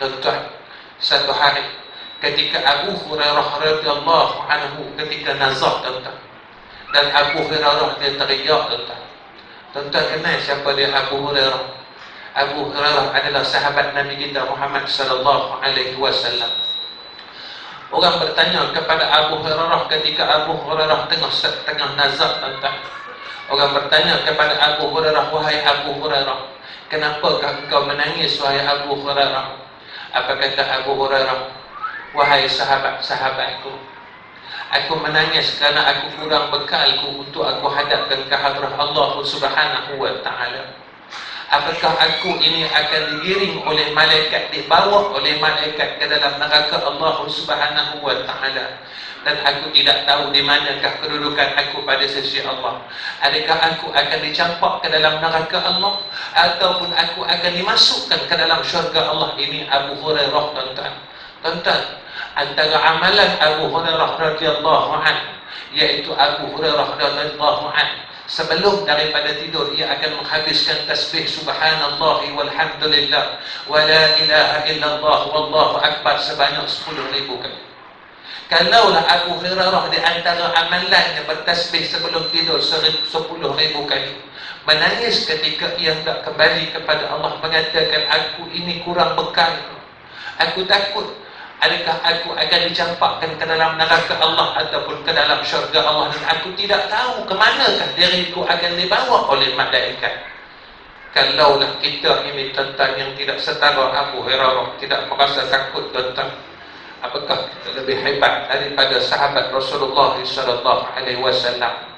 Tuan-tuan, satu hari ketika Abu Hurairah radhiyallahu anhu ketika nazar tuan-tuan dan Abu Hurairah dia teriak tuan-tuan. Tuan-tuan kenal siapa dia Abu Hurairah? Abu Hurairah adalah sahabat Nabi kita Muhammad sallallahu alaihi wasallam. Orang bertanya kepada Abu Hurairah ketika Abu Hurairah tengah tengah nazar tuan-tuan. Orang bertanya kepada Abu Hurairah, wahai Abu Hurairah, kenapakah engkau menangis wahai Abu Hurairah? Apa kata Abu Hurairah? Wahai sahabat-sahabatku, aku menangis kerana aku kurang bekalku untuk aku hadapkan ke hadrah Allah Subhanahu wa taala. Apakah aku ini akan digiring oleh malaikat dibawa oleh malaikat ke dalam neraka Allah Subhanahu wa taala dan aku tidak tahu di manakah kedudukan aku pada sisi Allah. Adakah aku akan dicampak ke dalam neraka Allah ataupun aku akan dimasukkan ke dalam syurga Allah ini Abu Hurairah tuan-tuan. Tuan-tuan, antara amalan Abu Hurairah radhiyallahu anhu iaitu Abu Hurairah radhiyallahu anhu sebelum daripada tidur ia akan menghabiskan tasbih subhanallah walhamdulillah. Wa la ilaha illallah wallahu akbar sebanyak 10000 kali. Kalaulah Abu Hurairah di antara amalannya bertasbih sebelum tidur 10000 kali menangis ketika ia hendak kembali kepada Allah mengatakan aku ini kurang bekal. Aku takut Adakah aku akan dicampakkan ke dalam neraka Allah ataupun ke dalam syurga Allah dan aku tidak tahu ke manakah diriku akan dibawa oleh malaikat. Kalaulah kita ini tentang yang tidak setara Abu Hurairah tidak merasa takut tentang apakah kita lebih hebat daripada sahabat Rasulullah sallallahu alaihi wasallam